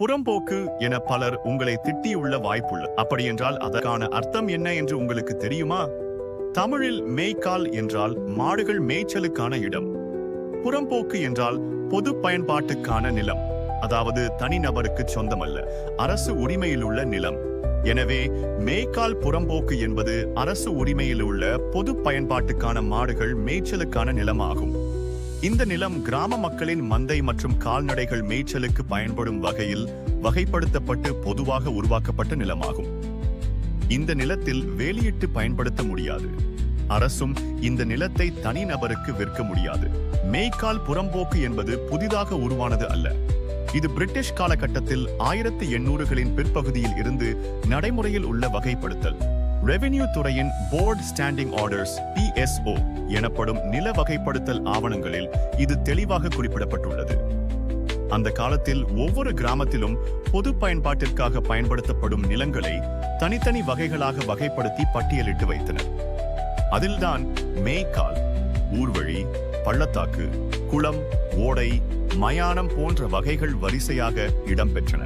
புறம்போக்கு என பலர் உங்களை திட்டியுள்ள வாய்ப்புள்ள அப்படியென்றால் அதற்கான அர்த்தம் என்ன என்று உங்களுக்கு தெரியுமா? தமிழில் மேய்க்கால் என்றால் மாடுகள் மேய்ச்சலுக்கான இடம். புறம்போக்கு என்றால் பொது பயன்பாட்டுக்கான நிலம். அதாவது தனிநபருக்கு சொந்தமல்ல அரசு உரிமையில் உள்ள நிலம். எனவே மேய்க்கால் புறம்போக்கு என்பது அரசு உரிமையில் உள்ள பொது பயன்பாட்டுக்கான மாடுகள் மேய்ச்சலுக்கான நிலமாகும். இந்த நிலம் கிராம மக்களின் மந்தை மற்றும் கால்நடைகள் மேய்ச்சலுக்கு பயன்படும் வகையில் வகைப்படுத்தப்பட்டு பொதுவாக உருவாக்கப்பட்ட நிலமாகும். இந்த நிலத்தில் வேலியிட்டு பயன்படுத்த முடியாது. அரசும் இந்த நிலத்தை தனிநபருக்கு விற்க முடியாது. மேய்க்கால் புறம்போக்கு என்பது புதிதாக உருவானது அல்ல. இது பிரிட்டிஷ் காலகட்டத்தில் ஆயிரத்தி எண்ணூறுகளின் பிற்பகுதியில் இருந்து நடைமுறையில் உள்ள வகைப்படுத்தல். ரெவென்யூ துறையின் போர்டு ஸ்டாண்டிங் ஆர்டர்ஸ் பிஎஸ்ஓ எனப்படும் நில வகைப்படுத்தல் ஆவணங்களில் இது தெளிவாக குறிப்பிடப்பட்டுள்ளது. அந்த காலத்தில் ஒவ்வொரு கிராமத்திலும் பொது பயன்பாட்டிற்காக பயன்படுத்தப்படும் நிலங்களை தனித்தனி வகைகளாக வகைப்படுத்தி பட்டியலிட்டு வைத்தனர். அதில்தான் மேய்க்கால் ஊர்வழி பள்ளத்தாக்கு குளம் ஓடை மயானம் போன்ற வகைகள் வரிசையாக இடம்பெற்றன.